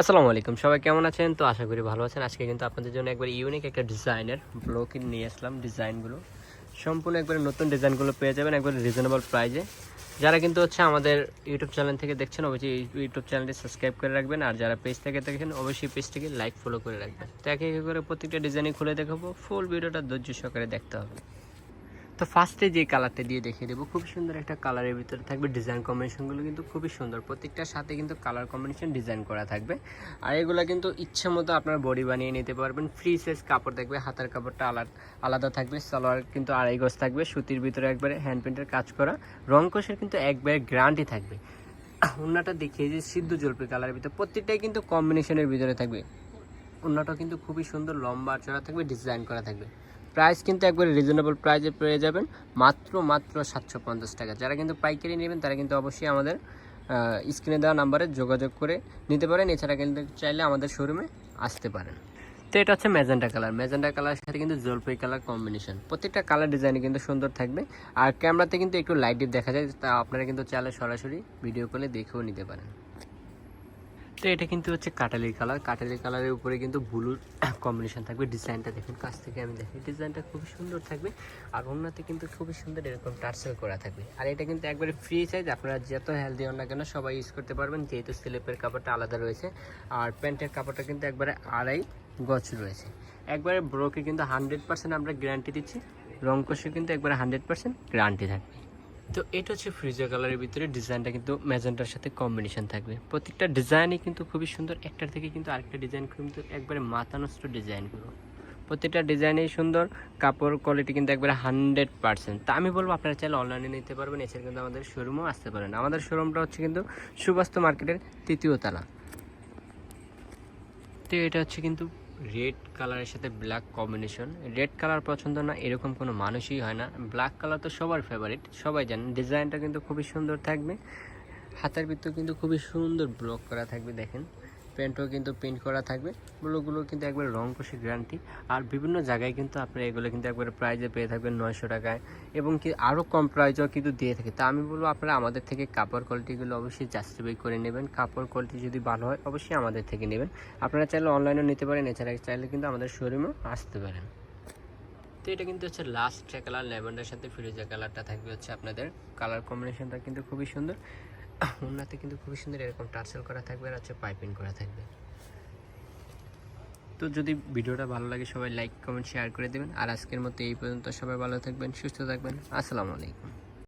আসসালামু আলাইকুম, সবাই কেমন আছেন? তো আশা করি ভালো আছেন। আজকে কিন্তু আপনাদের জন্য একবার ইউনিক একটা ডিজাইনের ব্লক নিয়ে আসলাম ডিজাইনগুলো সম্পূর্ণ একবারে নতুন ডিজাইনগুলো পেয়ে যাবেন একবারে রিজনেবল প্রাইজে যারা কিন্তু হচ্ছে আমাদের ইউটিউব চ্যানেল থেকে দেখছেন, অবশ্যই ইউটিউব চ্যানেলটি সাবস্ক্রাইব করে রাখবেন। আর যারা পেজ থেকে দেখছেন অবশ্যই পেজটিকে লাইক ফলো করে রাখবেন। তো একে করে প্রত্যেকটা ডিজাইনই খুলে দেখাবো। ফুল ভিডিওটা ধৈর্য সহকারে দেখতে হবে। তো ফার্স্টে যে কালারটা দিয়ে দেখিয়ে দেবো খুব সুন্দর একটা কালারের ভিতরে থাকবে ডিজাইন কম্বিনেশনগুলো কিন্তু খুবই সুন্দর। প্রত্যেকটার সাথে কিন্তু কালার কম্বিনেশন ডিজাইন করা থাকবে। আর এগুলো কিন্তু ইচ্ছে মতো আপনার বডি বানিয়ে নিতে পারবেন। ফ্রি সাইজ কাপড় থাকবে হাতার কাপড়টা আলাদা আলাদা থাকবে, সালোয়ার কিন্তু আড়াই গজ থাকবে, সুতির ভিতরে একবারে হ্যান্ড প্রিন্টের কাজ করা। রং কোষের কিন্তু একবারে গ্যারান্টি থাকবে। ওনাটা দেখিয়ে যে সিদ্ধ জলপি কালারের ভিতরে। প্রত্যেকটাই কিন্তু কম্বিনেশনের ভিতরে থাকবে। ওনাটা কিন্তু খুবই সুন্দর, লম্বা চড়া থাকবে ডিজাইন করা থাকবে। প্রাইস কিন্তু একবারে রিজনেবল প্রাইসে পেয়ে যাবেন। মাত্র মাত্র সাতশো পঞ্চাশ টাকা। যারা কিন্তু পাইকারি নেবেন, তারা কিন্তু অবশ্যই আমাদের স্ক্রিনে দেওয়া নাম্বারে যোগাযোগ করে নিতে পারেন। এছাড়া কিন্তু চাইলে আমাদের শোরুমে আসতে পারেন। তো এটা হচ্ছে ম্যাজেন্টা কালার। ম্যাজেন্টা কালার সাথে কিন্তু জলপাই কালার কম্বিনেশন প্রত্যেকটা কালার ডিজাইনে কিন্তু সুন্দর থাকবে। আর ক্যামেরাতে কিন্তু একটু লাইট দেখা যায়, তা আপনারা কিন্তু চাইলে সরাসরি ভিডিও কলে দেখেও নিতে পারেন। তো এটা কিন্তু হচ্ছে কাটালির কালার। কাটালির কালারের উপরে কিন্তু ব্লুর কম্বিনেশন থাকবে। ডিজাইনটা দেখুন, কাছ থেকে আমি দেখি। ডিজাইনটা খুবই সুন্দর থাকবে। আর অন্যতে কিন্তু খুবই সুন্দর এরকম টার্সেল করা থাকবে। আর এটা কিন্তু একবারে ফ্রি সাইজ আপনারা যত হেলদি হন না কেন সবাই ইউজ করতে পারবেন। যেহেতু স্লিপের কাপড়টা আলাদা রয়েছে। আর প্যান্টের কাপড়টা কিন্তু একবারে আড়াই গছ রয়েছে। একবারে ব্রোকে কিন্তু হান্ড্রেড পার্সেন্ট আমরা গ্যারান্টি দিচ্ছি। রং কষে কিন্তু একবারে হান্ড্রেড পার্সেন্ট গ্যারান্টি থাকবে। তো এটা হচ্ছে ফ্রিজা কালারের ভিতরে ডিজাইনটা কিন্তু ম্যাজেন্টার সাথে কম্বিনেশন থাকবে। প্রত্যেকটা ডিজাইনই কিন্তু খুবই সুন্দর, একটার থেকে কিন্তু আরেকটা ডিজাইন কিন্তু একবারে মাথা নষ্ট ডিজাইনগুলো প্রত্যেকটা ডিজাইনেই সুন্দর, কাপড় কোয়ালিটি কিন্তু একবারে হান্ড্রেড পার্সেন্ট তা আমি বলব, আপনারা চাইলে অনলাইনে নিতে পারবেন, এছাড়া কিন্তু আমাদের শোরুমও আসতে পারেন। আমাদের শোরুমটা হচ্ছে কিন্তু সুবাস্ত মার্কেটের তৃতীয় তালা। তো এটা হচ্ছে কিন্তু রেড কালারের সাথে ব্ল্যাক কম্বিনেশন। রেড কালার পছন্দ না, এরকম কোনো মানুষই হয় না। ব্ল্যাক কালার তো সবার ফেভারিট সবাই জানেন ডিজাইনটা কিন্তু খুবই সুন্দর থাকবে। হাতের ভিতর কিন্তু খুবই সুন্দর ব্লক করা থাকবে, দেখেন। প্যান্টও কিন্তু প্রিন্ট করা থাকবে। ব্লুগুলো কিন্তু একবার রং কষে গ্যারান্টি আর বিভিন্ন জায়গায় কিন্তু আপনারা এগুলো কিন্তু একবারে প্রাইজে পেয়ে থাকবেন নয়শো টাকায়। এবং কি আরও কম প্রাইজও কিন্তু দিয়ে থাকে। তা আমি বলব আপনারা আমাদের থেকে কাপড় কোয়ালিটিগুলো অবশ্যই জাস্টিফাই করে নেবেন। কাপড় কোয়ালিটি যদি ভালো হয়, অবশ্যই আমাদের থেকে নেবেন। আপনারা চাইলে অনলাইনেও নিতে পারেন। এছাড়া চাইলে কিন্তু আমাদের শোরুমেও আসতে পারেন। তো এটা কিন্তু হচ্ছে লাস্ট কালার ল্যাভেন্ডার সাথে ফিরোজা কালারটা থাকবে হচ্ছে আপনাদের। কালার কম্বিনেশনটা কিন্তু খুবই সুন্দর। ওনাতে কিন্তু খুবই সুন্দর এরকম টার্সেল করা থাকবে আর হচ্ছে পাইপিং করা থাকবে। তো যদি ভিডিওটা ভালো লাগে সবাই লাইক কমেন্ট শেয়ার করে দেবেন। আর আজকের মতো এই পর্যন্ত সবাই ভালো থাকবেন, সুস্থ থাকবেন। আসসালামু আলাইকুম।